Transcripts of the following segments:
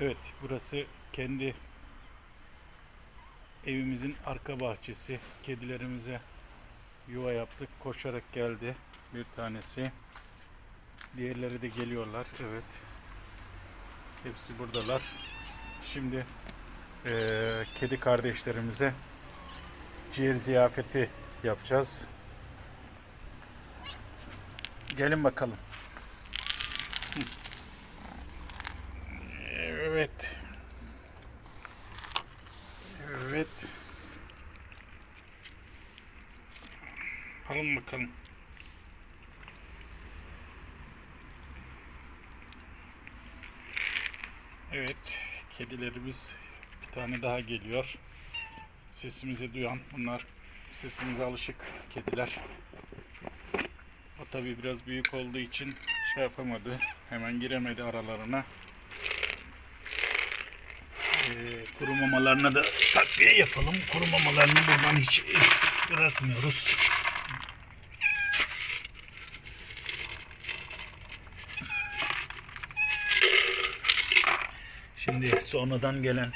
Evet, burası kendi evimizin arka bahçesi. Kedilerimize yuva yaptık. Koşarak geldi bir tanesi. Diğerleri de geliyorlar. Evet. Hepsi buradalar. Şimdi eee, kedi kardeşlerimize ciğer ziyafeti yapacağız. Gelin bakalım. Evet. Evet. Alın bakalım. Evet. Kedilerimiz bir tane daha geliyor. Sesimizi duyan bunlar sesimize alışık kediler. O tabi biraz büyük olduğu için şey yapamadı. Hemen giremedi aralarına. Ee, kuru mamalarına da takviye yapalım. Kuru mamalarını buradan hiç eksik bırakmıyoruz. Şimdi sonradan gelen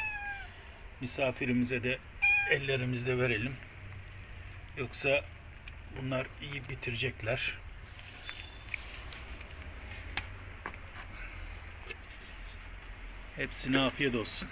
misafirimize de ellerimizle verelim. Yoksa bunlar iyi bitirecekler. Hepsine afiyet olsun.